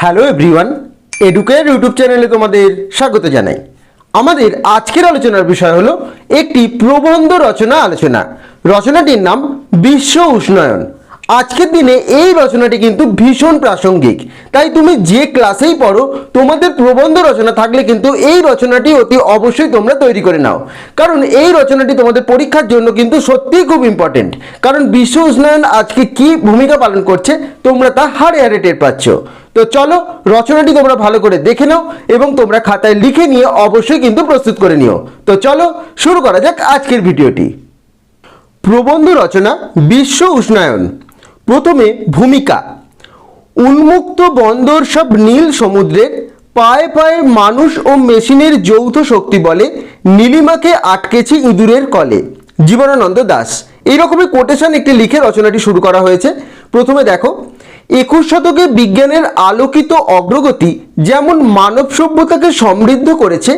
Hello everyone educare YouTube চ্যানেলে তোমাদের স্বাগত জানাই। আমাদের আজকের আলোচনার বিষয় হলো একটি প্রবন্ধ রচনা আলোচনা। রচনাটির নাম বিশ্ব উষ্ণায়ন। আজকের দিনে এই রচনাটি কিন্তু ভীষণ প্রাসঙ্গিক। তাই তুমি যে ক্লাসেই পড়ো, তোমাদের প্রবন্ধ রচনা থাকলে কিন্তু এই রচনাটি অতি অবশ্যই তোমরা তৈরি করে নাও। কারণ এই রচনাটি তোমাদের পরীক্ষার জন্য কিন্তু সত্যিই খুব ইম্পর্টেন্ট কারণ বিশ্ব উষ্ণায়ন আজকে কি ভূমিকা পালন করছে, তোমরা তা হারে হারে টের পাচ্ছ। তো চলো, রচনাটি তোমরা ভালো করে দেখে নাও এবং তোমরা খাতায় লিখে নিয়ে অবশ্যই কিন্তু প্রস্তুত করে নিও। তো চলো, শুরু করা যাক আজকের ভিডিওটি। প্রবন্ধ রচনা বিশ্ব উষ্ণায়ন। প্রথমে ভূমিকা। উন্মুক্ত বন্দর সব নীল সমুদ্রের পায়ে পায়ে মানুষ ও মেশিনের যৌথ শক্তি বলে নীলিমাকে আটকেছে ইঁদুরের কলে। জীবনানন্দ দাস। এইরকমই কোটেশন একটি লিখে রচনাটি শুরু করা হয়েছে। প্রথমে দেখো, একুশ শতকে বিজ্ঞানের আলোকিত অগ্রগতি যেমন মানব সভ্যতাকে সমৃদ্ধ করেছে,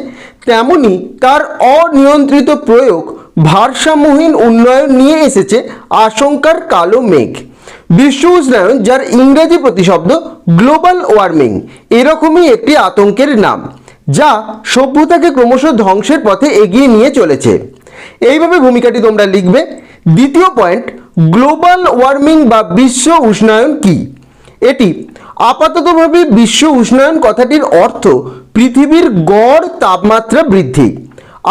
তেমনি তার অনিয়ন্ত্রিত প্রয়োগ ভারসাম্যহীন উন্নয়ন নিয়ে এসেছে আশঙ্কার কালো মেঘ। বিশ্ব উষ্ণায়ন যার ইংরেজি প্রতিশব্দ গ্লোবাল ওয়ার্মিং, এরকমই একটি আতঙ্কের নাম, যা সভ্যতাকে ক্রমশ ধ্বংসের পথে এগিয়ে নিয়ে চলেছে। এইভাবে ভূমিকাটি তোমরা লিখবে। দ্বিতীয় পয়েন্ট, গ্লোবাল ওয়ার্মিং বা বিশ্ব উষ্ণায়ন কি? এটি আপাততভাবে বিশ্ব উষ্ণায়ন কথাটির অর্থ পৃথিবীর গড় তাপমাত্রা বৃদ্ধি।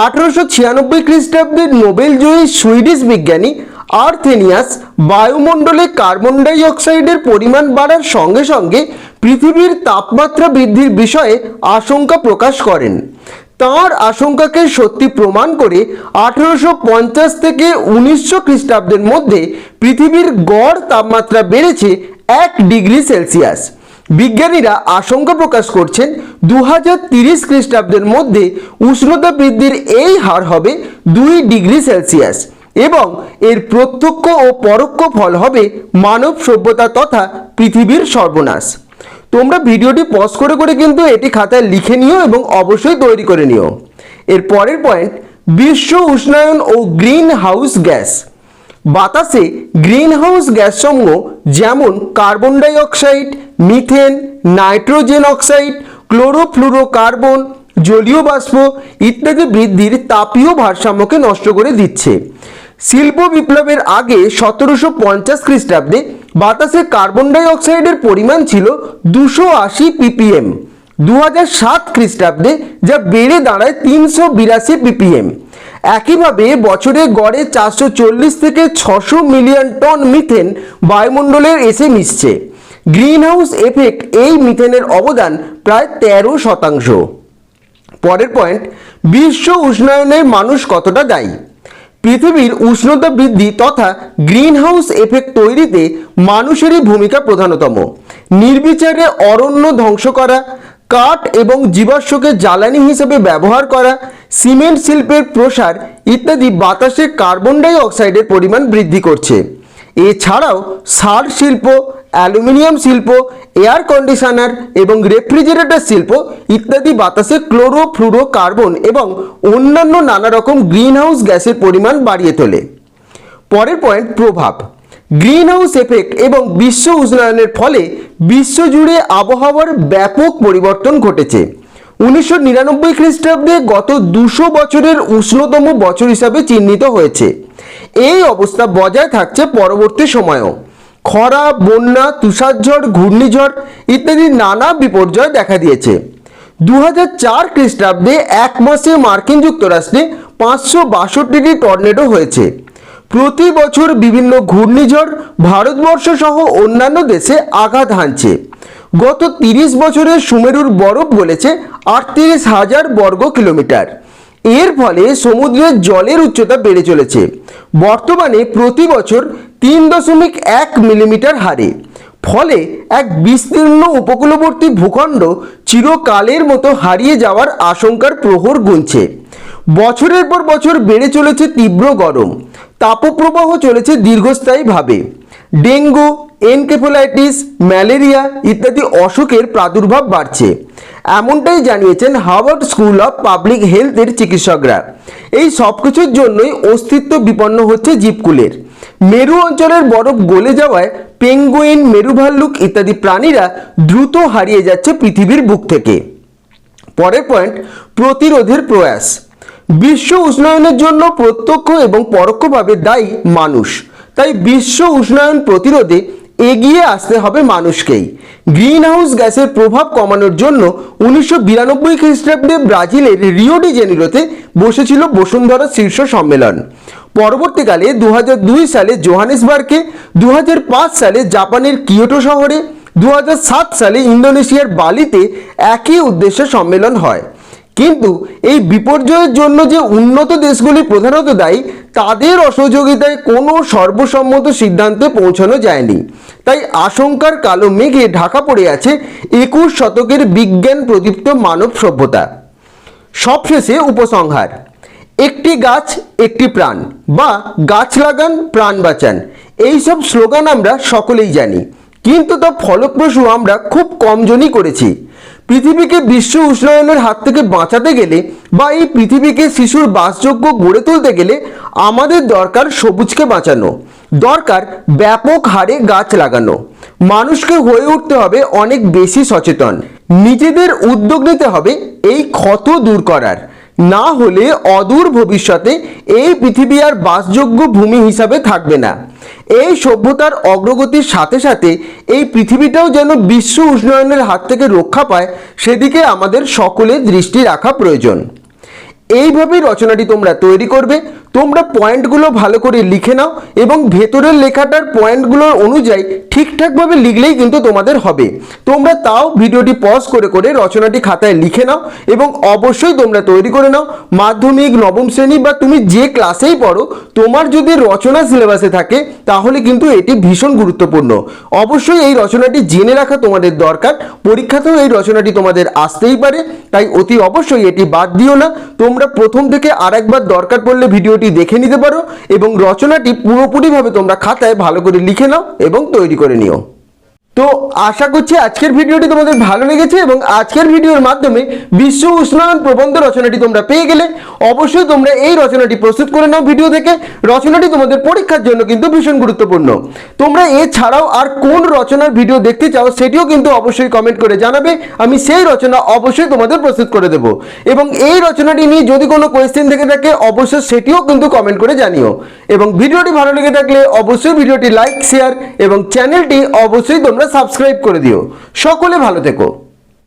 আঠারোশো ছিয়ানব্বই খ্রিস্টাব্দে নোবেলজয়ী সুইডিশ বিজ্ঞানী আর্থেনিয়াস বায়ুমণ্ডলে কার্বন ডাই অক্সাইডের পরিমাণ বাড়ার সঙ্গে সঙ্গে পৃথিবীর তাপমাত্রা বৃদ্ধির বিষয়ে আশঙ্কা প্রকাশ করেন। তাঁর আশঙ্কাকে সত্যি প্রমাণ করে আঠেরোশো পঞ্চাশ থেকে উনিশশো খ্রিস্টাব্দের মধ্যে পৃথিবীর গড় তাপমাত্রা বেড়েছে এক ডিগ্রি সেলসিয়াস। বিজ্ঞানীরা আশঙ্কা প্রকাশ করছেন দু হাজার তিরিশ খ্রিস্টাব্দের মধ্যে উষ্ণতা বৃদ্ধির এই হার হবে দুই ডিগ্রি সেলসিয়াস। এবং এর প্রত্যক্ষ ও পরোক্ষ ফল হবে মানব সভ্যতা তথা পৃথিবীর সর্বনাশ। তোমরা ভিডিওটি পজ করে করে কিন্তু এটি খাতায় লিখে নিও এবং অবশ্যই তৈরি করে নিও। এর পরের পয়েন্ট বিশ্ব উষ্ণায়ন ও গ্রিন হাউস গ্যাস বাতাসে গ্রিন হাউস গ্যাসসমূহ যেমন carbon dioxide methane nitrogen oxide chlorofluorocarbon জলীয় বাষ্প ইত্যাদি বৃদ্ধির তাপীয় ভারসাম্যকে নষ্ট করে দিচ্ছে। শিল্প বিপ্লবের আগে সতেরোশো পঞ্চাশ খ্রিস্টাব্দে বাতাসে কার্বন ডাই অক্সাইডের পরিমাণ ছিল দুশো আশি পিপিএম। দু হাজার সাত খ্রিস্টাব্দে যা বেড়ে দাঁড়ায় তিনশো বিরাশি পিপিএম। একইভাবে বছরে গড়ে চারশো চল্লিশ থেকে ছশো মিলিয়ন টন মিথেন বায়ুমণ্ডলের এসে মিশছে। গ্রিনহাউস এফেক্ট এই মিথেনের অবদান প্রায় তেরো শতাংশ। পরের পয়েন্ট বিশ্ব উষ্ণায়নে মানুষ কতটা দায়ী? পৃথিবীর উষ্ণতা বৃদ্ধি তথা গ্রিনহাউস এফেক্ট তৈরিতে মানুষেরই ভূমিকা প্রধানতম। নির্বিচারে অরণ্য ধ্বংস করা, কাঠ এবং জীবাশ্মকে জ্বালানি হিসেবে ব্যবহার করা, সিমেন্ট শিল্পের প্রসার ইত্যাদি বাতাসে কার্বন ডাই অক্সাইডের পরিমাণ বৃদ্ধি করছে। এছাড়াও সার শিল্প অ্যালুমিনিয়াম শিল্প এয়ার কন্ডিশনার এবং রেফ্রিজারেটর শিল্প ইত্যাদি বাতাসে ক্লোরো কার্বন এবং অন্যান্য নানা রকম গ্রিনহাউস গ্যাসের পরিমাণ বাড়িয়ে তোলে। পরের পয়েন্ট প্রভাব। গ্রিনহাউস এফেক্ট এবং বিশ্ব উষ্ণায়নের ফলে বিশ্বজুড়ে আবহাওয়ার ব্যাপক পরিবর্তন ঘটেছে। উনিশশো নিরানব্বই খ্রিস্টাব্দে গত দুশো বছরের উষ্ণতম বছর হিসাবে চিহ্নিত হয়েছে। এই অবস্থা বজায় থাকছে পরবর্তী সময়েও। খরা, বন্যা, তুষারঝড়, ঘূর্ণিঝড় ইত্যাদি নানা বিপর্যয় দেখা দিয়েছে। দু হাজার চার খ্রিস্টাব্দে এক মাসে মার্কিন যুক্তরাষ্ট্রে পাঁচশো বাষট্টিটি টর্নেডো হয়েছে। প্রতি বছর বিভিন্ন ঘূর্ণিঝড় ভারতবর্ষ সহ অন্যান্য দেশে আঘাত হানছে। গত তিরিশ বছরে সুমেরুর বরফ গলেছে আটত্রিশ হাজার বর্গ কিলোমিটার। এর ফলে সমুদ্রের জলের উচ্চতা বেড়ে চলেছে। বর্তমানে প্রতি বছর তিন দশমিক এক মিলিমিটার হারে। ফলে এক বিস্তীর্ণ উপকূলবর্তী ভূখণ্ড চিরকালের মতো হারিয়ে যাওয়ার আশঙ্কার প্রহর গুনছে। বছরের পর বছর বেড়ে চলেছে তীব্র গরম। তাপপ্রবাহ চলেছে দীর্ঘস্থায়ীভাবে। ডেঙ্গু, এনকেফোলাইটিস, ম্যালেরিয়া ইত্যাদি অসুখের প্রাদুর্ভাব বাড়ছে। এমনটাই জানিয়েছেন হার্ভার্ড স্কুল অফ পাবলিক হেলথের চিকিৎসকরা। এই সব কিছুর জন্যই অস্তিত্ব বিপন্ন হচ্ছে জীবকুলের মেরু অঞ্চলের বরফ গলে যাওয়ায় পেঙ্গুইন, মেরুভাল্লুক ইত্যাদি প্রাণীরা দ্রুত হারিয়ে যাচ্ছে পৃথিবীর বুক থেকে। পরের পয়েন্ট প্রতিরোধের প্রয়াস। বিশ্ব উষ্ণায়নের জন্য প্রত্যক্ষ এবং পরোক্ষভাবে দায়ী মানুষ। তাই বিশ্ব উষ্ণায়ন প্রতিরোধে এগিয়ে আসতে হবে মানুষকেই। গ্রিন হাউস গ্যাসের প্রভাব কমানোর জন্য উনিশশো বিরানব্বই খ্রিস্টাব্দে ব্রাজিলের রিও ডি জেনিরোতে বসেছিল বসুন্ধরা শীর্ষ সম্মেলন। পরবর্তীকালে দু হাজার দুই সালে জোহানেসবার্গে দু হাজার পাঁচ সালে জাপানের কিয়োটো শহরে দু হাজার সাত সালে ইন্দোনেশিয়ার বালিতে একই উদ্দেশ্যে সম্মেলন হয়। কিন্তু এই বিপর্যয়ের জন্য যে উন্নত দেশগুলি প্রধানত দায়ী, তাদের অসহযোগিতায় কোনো সর্বসম্মত সিদ্ধান্তে পৌঁছানো যায়নি। তাই আশঙ্কার কালো মেঘে ঢাকা পড়ে আছে একুশ শতকের বিজ্ঞান প্রদীপ্ত মানব সভ্যতা। সবশেষে উপসংহার, একটি গাছ, একটি প্রাণ। বা গাছ লাগান, প্রাণ বাঁচান। এইসব স্লোগান আমরা সকলেই জানি। কিন্তু তা ফলপ্রসূ আমরা খুব কমজনই করেছি। পৃথিবীকে বিশ্ব উষ্ণায়নের হাত থেকে বাঁচাতে গেলে বা এই পৃথিবীকে শিশুর বাসযোগ্য গড়ে তুলতে গেলে আমাদের দরকার সবুজকে বাঁচানো, দরকার ব্যাপক হারে গাছ লাগানো। মানুষকে হয়ে উঠতে হবে অনেক বেশি সচেতন। নিজেদের উদ্যোগ নিতে হবে এই ক্ষত দূর করার। না হলে অদূর ভবিষ্যতে এই পৃথিবী আর বাসযোগ্য ভূমি হিসাবে থাকবে না। এই সভ্যতার অগ্রগতির সাথে সাথে এই পৃথিবীটাও যেন বিশ্ব উষ্ণায়নের হাত থেকে রক্ষা পায়, সেদিকে আমাদের সকলে দৃষ্টি রাখা প্রয়োজন। এইভাবেই রচনাটি তোমরা তৈরি করবে। তোমরা পয়েন্টগুলো ভালো করে লিখে নাও এবং ভেতরের লেখাটার পয়েন্টগুলোর অনুযায়ী ঠিকঠাকভাবে লিখলেই কিন্তু তোমাদের হবে। তোমরা তাও ভিডিওটি পজ করে করে রচনাটি খাতায় লিখে নাও এবং অবশ্যই তোমরা তৈরি করে নাও। মাধ্যমিক, নবম শ্রেণি বা তুমি যে ক্লাসেই পড়ো, তোমার যদি রচনা সিলেবাসে থাকে, তাহলে কিন্তু এটি ভীষণ গুরুত্বপূর্ণ। অবশ্যই এই রচনাটি জেনে রাখা তোমাদের দরকার। পরীক্ষাতেও এই রচনাটি তোমাদের আসতেই পারে। তাই অতি অবশ্যই এটি বাদ দিও না। তোমরা প্রথম থেকে আরেকবার দরকার পড়লে ভিডিওটি দেখে নিতে পারো এবং রচনাটি পুরোপুরিভাবে তোমরা খাতায় ভালো করে লিখে নাও এবং তৈরি করে নিও। তো আশা করছি আজকের ভিডিওটি তোমাদের ভালো লেগেছে এবং আজকের ভিডিওর মাধ্যমে বিশ্ব উষ্ণায়ন প্রবন্ধ রচনাটি তোমরা পেয়ে গেলে অবশ্যই তোমরা এই রচনাটি প্রস্তুত করে নাও ভিডিও থেকে। রচনাটি তোমাদের পরীক্ষার জন্য কিন্তু ভীষণ গুরুত্বপূর্ণ। তোমরা এছাড়াও আর কোন রচনার ভিডিও দেখতে চাও সেটিও কিন্তু অবশ্যই কমেন্ট করে জানাবে। আমি সেই রচনা অবশ্যই তোমাদের প্রস্তুত করে দেব। এবং এই রচনাটি নিয়ে যদি কোনো কোয়েশ্চেন থেকে থাকে, অবশ্যই সেটিও কিন্তু কমেন্ট করে জানিও। এবং ভিডিওটি ভালো লেগে থাকলে অবশ্যই ভিডিওটি লাইক শেয়ার এবং চ্যানেলটি অবশ্যই তোমরা সাবস্ক্রাইব করে দিও। সকলে ভালো থেকো।